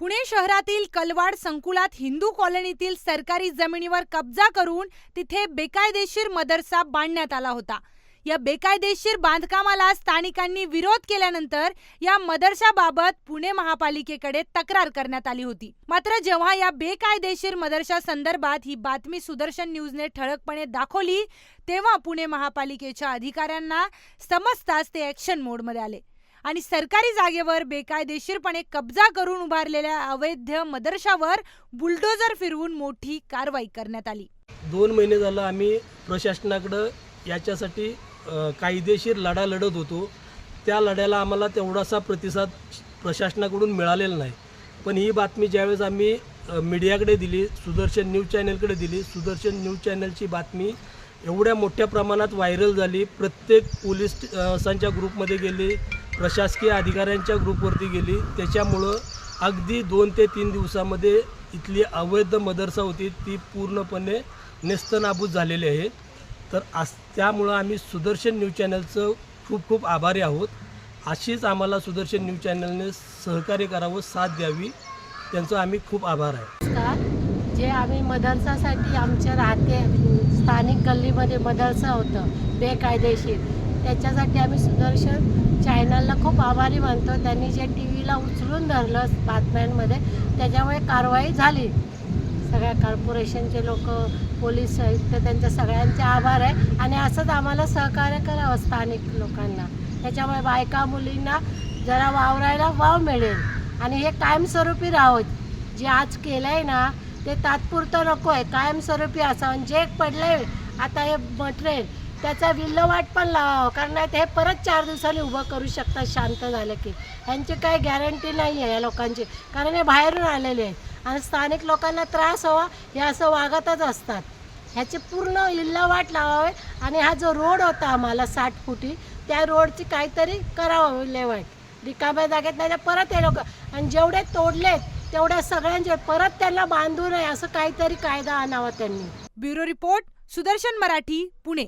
पुणे शहरातील कलवाड संकुलात हिंदू कॉलनीतील सरकारी जमिनीवर कब्जा करून तिथे बेकायदेशीर मदरसा बांधण्यात आला होता. या बेकायदेशीर बांधकामाला स्थानिकांनी विरोध केल्यानंतर या मदरशाबाबत पुणे महापालिकेकडे तक्रार करण्यात आली होती. मात्र जेव्हा या बेकायदेशीर मदरशा संदर्भात ही बातमी सुदर्शन न्यूजने ठळकपणे दाखवली तेव्हा पुणे महापालिकेच्या अधिकाऱ्यांना समजताच ते ॲक्शन मोडमध्ये आले. आणि सरकारी जागेवर बेकायदेशीरपणे कब्जा करून उभारलेल्या अवैध मदरशावर बुलडोजर फिरवून मोठी कारवाई करण्यात आली. दोन महिने झालं आम्ही प्रशासनाकडं याच्यासाठी कायदेशीर लढा लढत होतो. त्या लढ्याला आम्हाला तेवढासा प्रतिसाद प्रशासनाकडून मिळालेला नाही. पण ही बातमी ज्यावेळेस आम्ही मीडियाकडे दिली सुदर्शन न्यूज चॅनलकडे दिली सुदर्शन न्यूज चॅनलची बातमी एवढ्या मोठ्या प्रमाणात व्हायरल झाली. प्रत्येक पोलीस ग्रुपमध्ये गेली प्रशासकीय अधिकाऱ्यांच्या ग्रुपवरती गेली. त्याच्यामुळं अगदी दोन ते तीन दिवसामध्ये इथली अवैध मदरसा होती ती पूर्णपणे नेस्तनाबूत झालेली आहे. तर आस त्यामुळं आम्ही सुदर्शन न्यूज चॅनलचं खूप खूप आभारी आहोत. अशीच आम्हाला सुदर्शन न्यूज चॅनलने सहकार्य करावं साथ द्यावी त्यांचं आम्ही खूप आभार आहे. जे आम्ही मदरसासाठी आमच्या राहते स्थानिक गल्लीमध्ये मदरसा होतं बेकायदेशीर. त्याच्यासाठी आम्ही सुदर्शन चॅनलला खूप आभारी मानतो. त्यांनी जे टी व्हीला उचलून धरलं बातम्यांमध्ये त्याच्यामुळे कारवाई झाली. सगळ्या कॉर्पोरेशनचे लोक पोलीस आयुक्त त्यांच्या सगळ्यांचे आभार आहे. आणि असंच आम्हाला सहकार्य करावं स्थानिक लोकांना. त्याच्यामुळे बायका मुलींना जरा वावरायला वाव मिळेल. आणि हे कायमस्वरूपी राहोत. जे आज केलं आहे ना ते तात्पुरतं नको आहे कायमस्वरूपी असावं. जे पडलंय आता हे मटेरियल त्याचा विल्हेवाट पण लावावं कारण नाही हे परत चार दिवसांनी उभं करू शकतात शांत झालं की. ह्यांची काही गॅरंटी नाही आहे या लोकांची कारण हे बाहेरून आलेले आहेत. आणि स्थानिक लोकांना त्रास हवा हे असं वागतच असतात. ह्याचे पूर्ण विल्हेवाट लावावे आणि हा जो रोड होता आम्हाला साठ फुटी त्या रोडची काहीतरी करावं विल्हेवाट रिकाम्या जागेत नाही तर परत हे लोक आणि जेवढे तोडलेत तेवढ्या सगळ्यांचे परत त्यांना बांधू नये असं काहीतरी कायदा आणावा त्यांनी. Bureau report Sudarshan Marathi Pune.